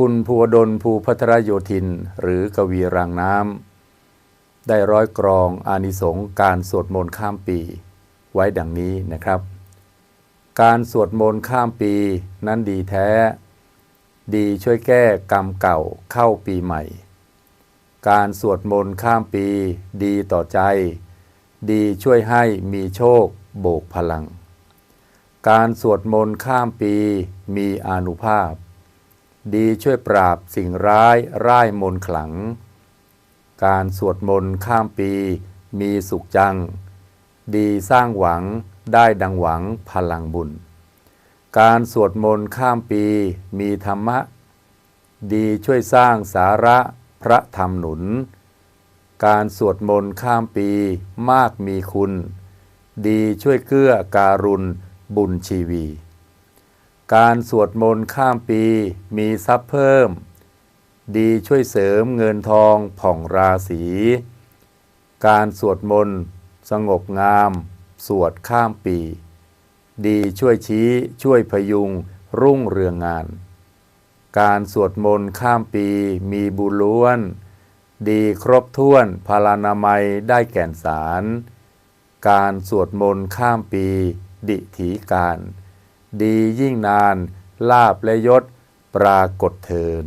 คุณภูวดลภูพัทรโยธิน หรือกวีรางน้ำได้ร้อยกรองอานิสงส์การสวดมนต์ข้ามปี ไว้ดังนี้นะครับ การสวดมนต์ข้ามปีนั้นดีแท้ ดีช่วยแก้กรรมเก่าเข้าปีใหม่ การสวดมนต์ข้ามปี ดีต่อใจ ดีช่วยให้มีโชคโบกพลัง การสวดมนต์ข้ามปีมีอานุภาพ ดีช่วยปราบสิ่งร้ายร่ายมนขลัง การสวดมนต์ข้ามปีมีสุขจัง ดีสร้างหวังได้ดังหวังพลังบุญ การสวดมนต์ข้ามปีมีธรรมะ ดีช่วยสร้างสาระพระธรรมหนุน การสวดมนต์ข้ามปีมากมีคุณ ดีช่วยเกื้อการุณบุญชีวี การสวดมนต์ข้ามปีมีทรัพย์เพิ่ม ดีช่วยเสริมเงินทองผ่องราศี การสวดมนต์สงบงาม สวดข้ามปี ดีช่วยชี้ช่วยพยุงรุ่งเรืองงาน การสวดมนต์ข้ามปีมีบุญล้วน ดีครบถ้วนพาลานามัยได้แก่นสาร การสวดมนต์ข้ามปี ดิถีการ ดียิ่งนานลาบและยศปรากฏเทิน